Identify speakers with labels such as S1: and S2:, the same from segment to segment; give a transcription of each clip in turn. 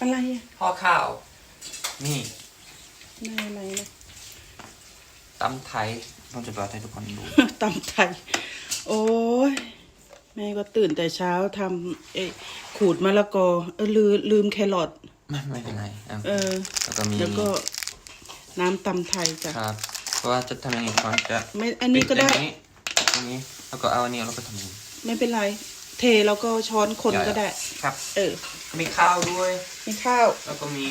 S1: อะไรอะ
S2: ห่อข้าว นี่
S1: ในอะไรนะ
S2: ตำไทยเราจะเปิดให้ทุกคนดู
S1: ตำไทย โอ้ยแม่ก็ตื่นแต่เช้าทำเอ้ยขูดมะละกอเออลืมลืมแครอท
S2: ไม่ไม่เป็นไรอะ
S1: เออ
S2: แล้วก็มี
S1: แล้วก็น้ำตำไทยจ้ะ
S2: ครับ เพราะว่าจะทำยังไงก่อนจะ
S1: ไม่อันนี้ก็ได้
S2: ปิอย่างนี้อย่างนี้ แล้วก็เอาอันนี้แล้วก็ทำอย่างนี้
S1: ไม่เป็นไร เทแล้วก็ช้อนคนก็ได้
S2: ครับ
S1: เออ
S2: มีข้าวด้วย
S1: มีข้าว
S2: แล้วก็มี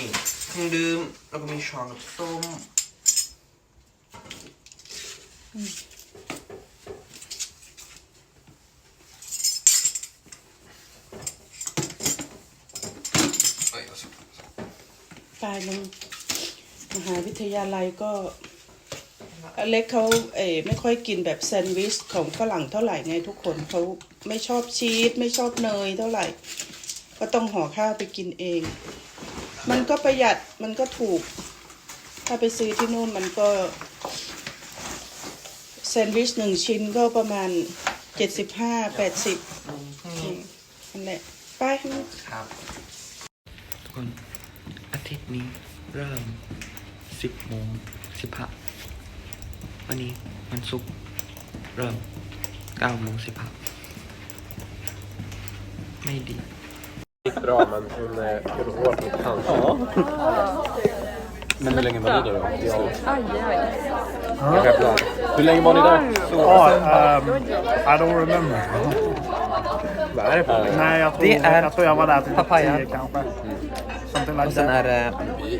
S2: เครื่องดื่ม แล้วก็มีช้อนกับส้มเอ้ยเอาสิ
S1: ตายลงมหาวิทยาลัยก็อ เล็กเขาเออไม่ค่อยกินแบบแซนด์วิชของฝรั่งเท่าไหร่ไงทุกคนเขาไม่ชอบชีสไม่ชอบเนยเท่าไหร่ ก็ต้องห่อข้าวไปกินเอง มันก็ประหยัดมันก็ถูก ถ้าไปซื้อที่นู่นมันก็แซนด์วิชหนึ่งชิ้นก็ประมาณเจ็ดสิบห้าแปดสิบ
S2: นี่
S1: นั่นแหละไป
S2: ครับ ทุกคนอาทิตย์นี้เริ่ม10โมง15 วันนี้วันศุกร์เริ่ม9โมง15ไม่ดี
S3: gick bra men hon eh, gjorde hårt mot cancer.
S4: Men hur länge var ni där då?
S3: Jag är bra.
S4: Hur länge var ni där?
S5: Oh, um, I don't remember.
S3: Vad är det för någonting?
S5: Nej, jag tror,
S2: Det är
S5: jag, tror jag var där till
S2: papaya.
S5: tio kanske. Something like
S2: Och sen
S5: that.
S2: är det,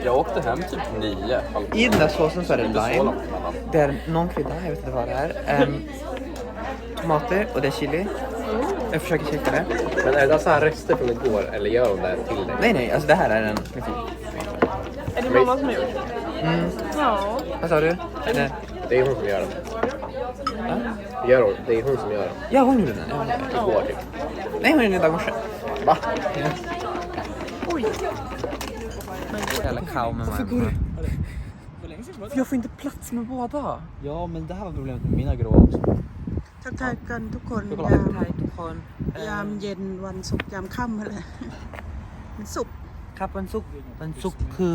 S4: Jag åkte hem typ nio. halv-
S2: i den där såsen så är det
S4: Inte så
S2: lime.
S4: långt.
S2: Det är någon krydda, jag vet inte vad det är. Ehm, tomater och det är chili. Jag försöker checka det.
S3: Men är det där så här rester från igår eller gör de det till dig?
S2: Nej, nej, alltså det här är en...
S6: Är det mamma som har gjort?
S2: Mm,
S6: Ja.
S2: vad sa du? Det,
S3: Det är hon som gör dem. Gör hon? Det är hon som gör dem.
S2: ja, hon gjorde den. Ja.
S3: Igår typ.
S2: Nej, hon gjorde den idag morse.
S3: Va?
S6: Oj.
S2: Jävla kao med mig. Jag får inte plats med båda.
S4: Ja, men det här var problemet med mina grå också.
S1: ทักทายกันทุกคน
S4: ทุกคน
S1: ยาม
S2: Hej, ทุกคน
S1: ยามเย็นวันศุกร์ยามค่ำอะไรมันศุกร์
S2: ครับวันศุกร์วันศุกร์คือ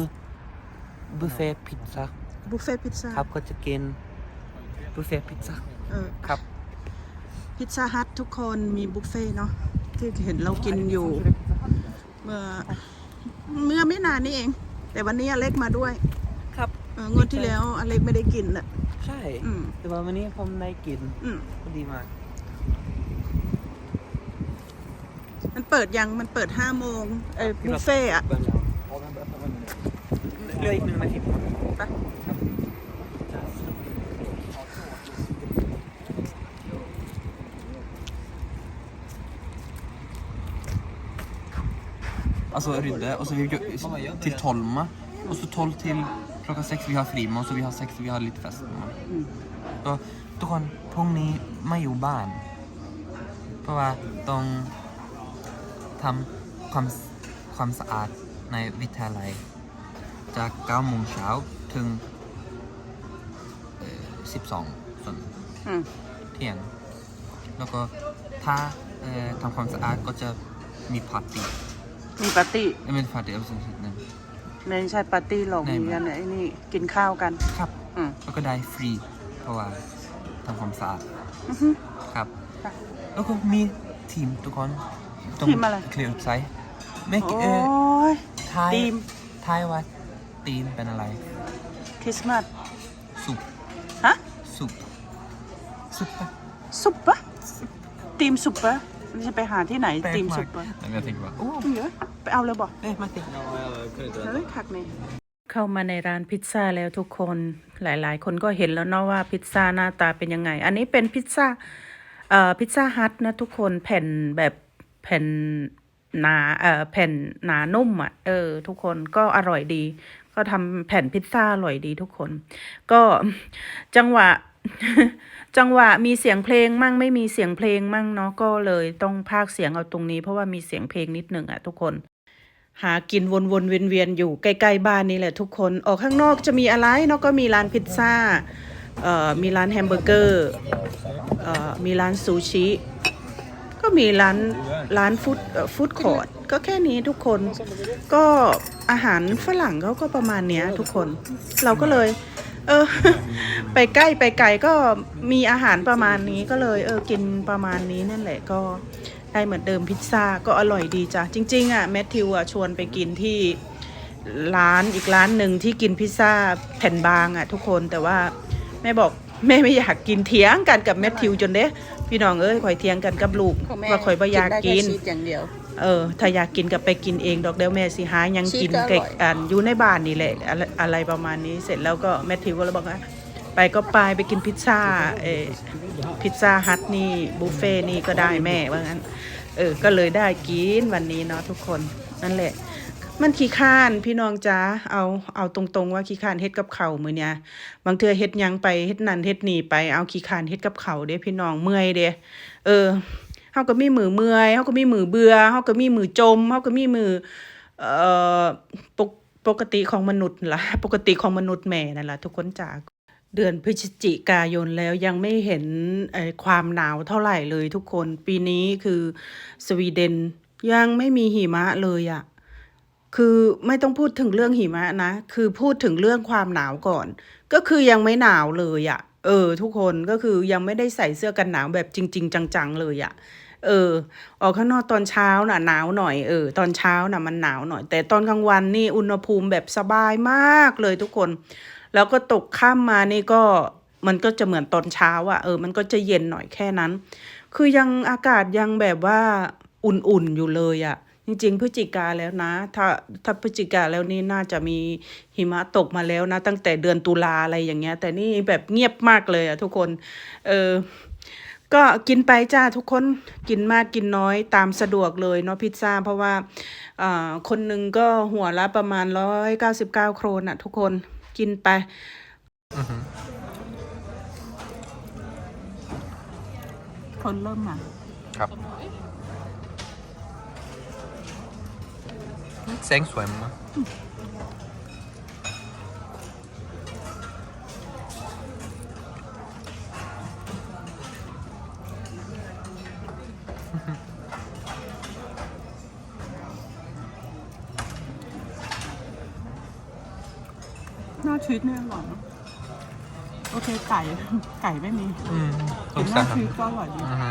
S2: บุฟเฟ่ต์พิซซ่า
S1: บุฟเฟ่ต์พิซซ่า
S2: ครับก็จะกินบุฟเฟ่ต์พิซซ่า
S1: เออ
S2: ครับ
S1: พิซซ่าฮัททุกคนมีบุฟเฟ่ต์เนาะที่เห็นเรากินอยู่ เมื่อเมื่อไม่นานนี้เอง แต่วันนี้อเล็กมาด้วย
S2: ครับ
S1: เอองวดที่แล้วอเล็กไม่ได้กินอะ
S2: ใช่
S1: อืม
S2: แต่ว่าวันนี้ผมได้กิน
S1: อืม
S2: ก็ดีมาก
S1: มันเปิดยังมันเปิดห้าโมงเออบุฟเฟ่ต์อะ
S2: เหลืออีกหนึ่งนาที
S1: ไป
S2: Alltså Rydde, och så vi går till Tolma. Och så 12 till klockan 6 vi har frimål, så vi har 6 vi har lite fest. Så ทุกคนพรุ่งนี้ไม่อยู่บ้าน เพราะว่าต้องทำความความสะอาดในวิทยาลัย จาก9โมงเช้าถึงเอ่อ12ส่วน
S1: อืม
S2: เที่ยง แล้วก็ถ้าเอ่อทำความสะอาดก็จะมีปาร์ตี้
S1: มีปาร์ตี้
S2: ไม่เป็นปาร์ตี้เอาสิ่งหนึ่ง
S1: ไม่ใช่ปาร์ตี้หรอก
S2: ไหน
S1: มีกันไอ้นี่กินข้าวกัน
S2: ครับ
S1: อืม
S2: แล้วก็ได้ฟรี เพราะว่าทำความสะอาด
S1: อือฮึ
S2: ครับ
S1: ค่ะ
S2: แล้วก็มีทีมทุกคนต้ง
S1: ทีมอะไร
S2: เคลียร์ไซส์ไม่
S1: โอ้
S2: เออยทาย
S1: ทีม
S2: ทายว่าทีมเป็นอะไร
S1: คริสต์มาส
S2: สุป
S1: ฮะ
S2: สุปสุปปะ
S1: ซุปปะทีมซุปปะมัน จะไปหาที่ไหน
S2: แปลก
S1: ทีม
S2: มา
S1: ซุ
S2: ก
S1: ปปะ
S2: แต่ jag tänker bara
S1: โอ้เยอะไปเอาเลยบอก
S2: เอ๊ะมาติ
S4: Ja, jag kunde inte
S1: เฮ้ยคักนี่เข้ามาในร้านพิซซ่าแล้วทุกคนหลายๆ คนก็เห็นแล้วเนาะว่าพิซซ่าหน้าตาเป็นยังไง อันนี้เป็นพิซซ่าเอ่อพิซซ่าฮัทนะทุกคนแผ่นแบบแผ่นหนาเอ่อแผ่นหนานุ่มอะเออ ทุกคนก็อร่อยดี ก็ทำแผ่นพิซซ่าอร่อยดีทุกคน ก็ จังหวะ จังหวะมีเสียงเพลงมั่งไม่มีเสียงเพลงมั่งเนาะก็เลยต้องพากเสียงเอาตรงนี้ เพราะว่ามีเสียงเพลงนิดหนึ่งอะทุกคน หากินวนๆเวียนๆอยู่ใกล้ๆบ้านนี่แหละทุกคนออกข้างนอกจะมีอะไรเนาะก็มีร้านพิซซ่าเอ่อมีร้านแฮมเบอร์เกอร์เอ่อมีร้านซูชิก็ก็มีร้านร้านฟู้ดฟู้ดคอร์ดก็แค่นี้ทุกคนก็อาหารฝรั่งเขาก็ประมาณเนี้ยทุกคนเราก็เลย เออ ไปใกล้ไปไกลก็มีอาหารประมาณนี้ก็เลย เออกินประมาณนี้นั่นแหละก็ได้เหมือนเดิมพิซซ่าก็อร่อยดีจ้ะจริง ๆ อะแมทธิวอะชวนไปกินที่ร้านอีกร้านหนึ่งที่กินพิซซ่าแผ่นบางอะทุกคนแต่ว่าแม่บอกแม่ไม่อยากกินเถียงกันกับแมทธิวจนเด้พี่น้องเอ้ยข่อยเถียงกันกับลูกว่าข่อยไม่อยากกิน
S7: ชีสอย่างเดียว
S1: เออถ้าอยากกินก็ไปกินเองดอกเดียวแม่สิหายังกิน
S7: ชีสก็อร่
S1: ไก่
S7: อย
S1: อันอยู่ในบ้านนี่แหละอะไรอะไรประมาณนี้เสร็จแล้วก็แมทธิวก็เลยบอกว่าไปก็ไปไปกินพิซซ่าเออพิซซ่าฮัทนี่บุฟเฟ่นี่ก็ได้แม่ว่างั้นเออก็เลยได้กินวันนี้เนาะทุกคนนั่นแหละ มันขี้ข้านพี่น้องจ้าเอาเอาตรงๆว่าขี้ข้านเฮ็ดกับเขาวมือเนี่ยบางเทื่อเฮ็ดหยังไปเฮ็ดนั่นเฮ็ดนี่ไปเอาขี้ข้านเฮ็ดกับเขาวเด้พี่น้องเมื่อยเด้เออ เฮาก็มีมือเมื่อยเฮาก็มีมือเบื่อเฮาก็มีมือจมเฮาก็มีมือเอ่อปกปกติของมนุษย์ล่ะปกติของมนุษย์แม่นั่นล่ะทุกคนจ้าเดือนพฤศจิกายนแล้วยังไม่เห็นความหนาวเท่าไหร่เลยทุกคนปีนี้คือสวีเดนยังไม่มีหิมะเลยอะ่ะคือไม่ต้องพูดถึงเรื่องหิมะนะ คือพูดถึงเรื่องความหนาวก่อน ก็คือยังไม่หนาวเลยอะ่ะเออ ทุกคนก็คือยังไม่ได้ใส่เสื้อกันหนาวแบบจริง ๆ จังๆเลยอะ่ะ เออ ออกข้างนอกตอนเช้าน่ะหนาวหน่อยเออตอนเช้าน่ะมันหนาวหน่อย แต่ตอนกลางวันนี่อุณหภูมิแบบสบายมากเลยทุกคน แล้วก็ตกข้ามมานี่ก็มันก็จะเหมือนตอนเช้าอะ่ะเออมันก็จะเย็นหน่อยแค่นั้น คือยังอากาศยังแบบว่าอุ่นๆอยู่เลยอะ่ะจริงๆพฤศจิกาแล้วนะ ถ้าถ้าพฤศจิกาแล้วนี่น่าจะมีหิมะตกมาแล้วนะ ตั้งแต่เดือนตุลาอะไรอย่างเงี้ย แต่นี่แบบเงียบมากเลยอะ่ะทุกคน เออ ก็กินไปจ้าทุกคนกินมากกินน้อยตามสะดวกเลยเนาะพิซซ่า เพราะว่าอ่าคนหนึ่งก็หัวละประมาณร้อยเก้าสิบเก้าโครนอะทุกคนกินไปคนเริ่มมา
S2: ครับแสงสวยมาา
S1: ชีสเนี่ยอร่อยนะโอเคไก่ ไก่ไม่มี
S2: อืมส
S1: แต่
S2: ง
S1: หน้า
S2: สาร
S1: ชีสก็อร่อยดี
S2: อือฮึ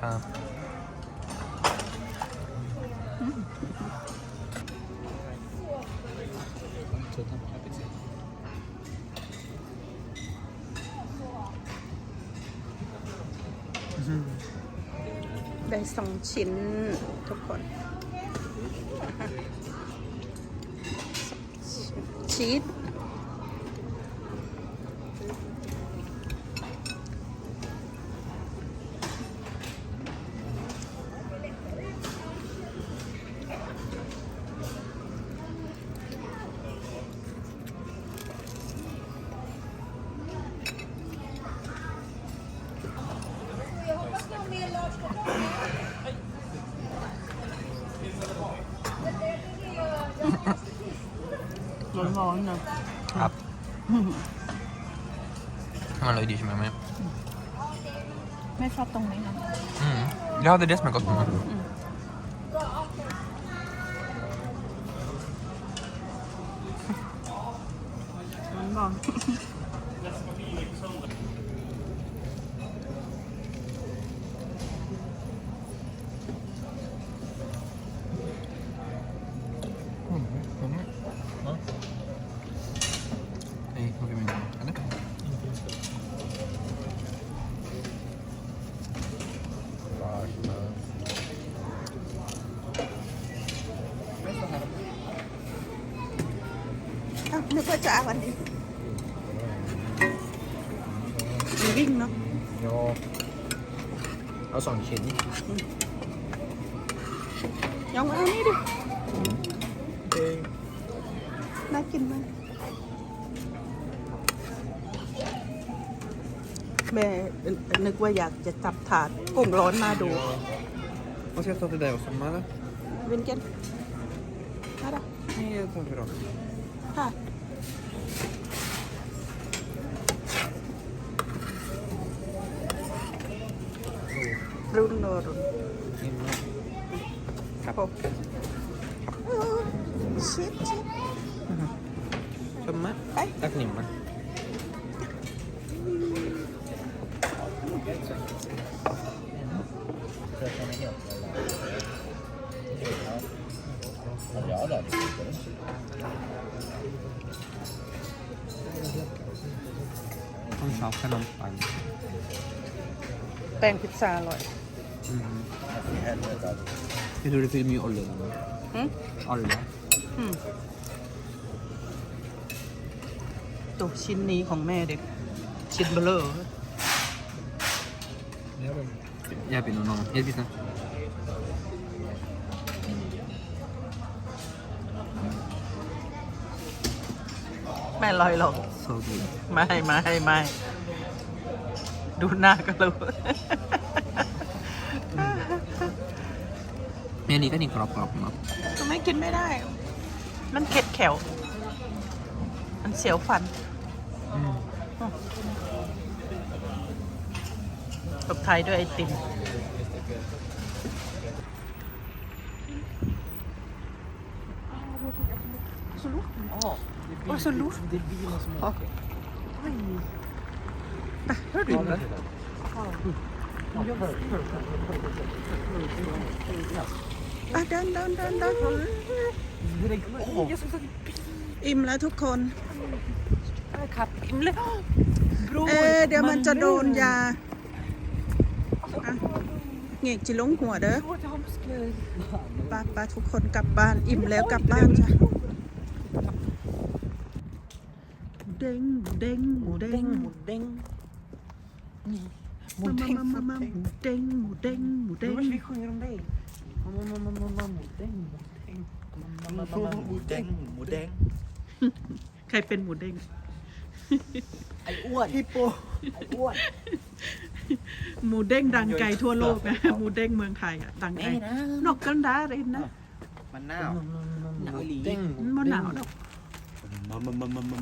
S2: ครับ
S1: ได้สองชิ้นทุกคน ชี ร้อนๆนะครับ
S2: มันอร่อยดีใช่ไหมแม่
S1: ไม่ชอบตรงนี้นะ
S2: อืม ja det är det som är gott med
S1: ร้อนๆ
S2: Nej, okej, men... Eller?
S1: Ah, นึกว่าจะเอาวันนี้มีวิ่งเนาะ
S4: Ja. Jag sa en kinn.
S1: ยองเอานี่ดิน่ากินมากแม่นึกว่าอยากจะจับถาดกุ้งร้อนมาดู
S2: Vad ska jag ta till dig också, eller?
S1: วินเกนมาด
S2: Nej, jag tar för dem.
S1: ค่ะ brun och rund.
S2: ครับ
S1: Och... Oh, shit, shit.
S2: ชมมะไปตักหนิมมะ
S4: Ja, då.
S2: ต้องชอบขนมปัง
S1: แป้งพิซซ่าอร่อย
S2: Jag tror det finns mye olje der.
S1: Mm.
S2: Olje.
S1: ตัวชิ้นนี้ของแม่เด็ก ชิ้นเบลอ
S2: Jeg begynner nå. Jeg spiser.
S1: ไม่อร่อยหรอก
S2: So good.
S1: ไม่ไม่ไม่ดู หน้าก็รู้
S2: Men jeg liker den kropp-kroppen.
S1: ทำไมกินไม่ได้ มันเข็ดแขว มันเสียวฟันตบท้ายด้วยไอติม Åh, så luft. Där, hör du det? Ah, den, den, den, den. อิ่มแล้วทุกคน
S6: ครับอิ่มเลย
S1: เอ๊ะเดี๋ยวมันจะโดนยาอะเงกจิลงหัวเด้อป้าป้าทุกคนกลับบ้านอิ่มแล้วกลับบ้านจ้ะหมูเด้งหมูเด้งหมูเด้ง
S2: หมูเด้ง
S1: มามามามาหมูเด้งหมูเด้งหมูเด้ง
S2: vi sjunger om dig. Mamma, mamma, mamma, h มูเด้งหมูเด้ง
S4: หมูแดงหมูแดง
S1: ใครเป็นหมูเด้ง
S4: ไอ้อ้วนฮิปโปไอ้อ้วน
S1: หมูเด้งดังไกลทั่วโลกนะหมูเด้งเมืองไทยอะดังไกลนกกันดารินนะ
S4: มันหนาว
S2: หมูเด้ง
S1: มันหนาวดอก
S4: มามามามามา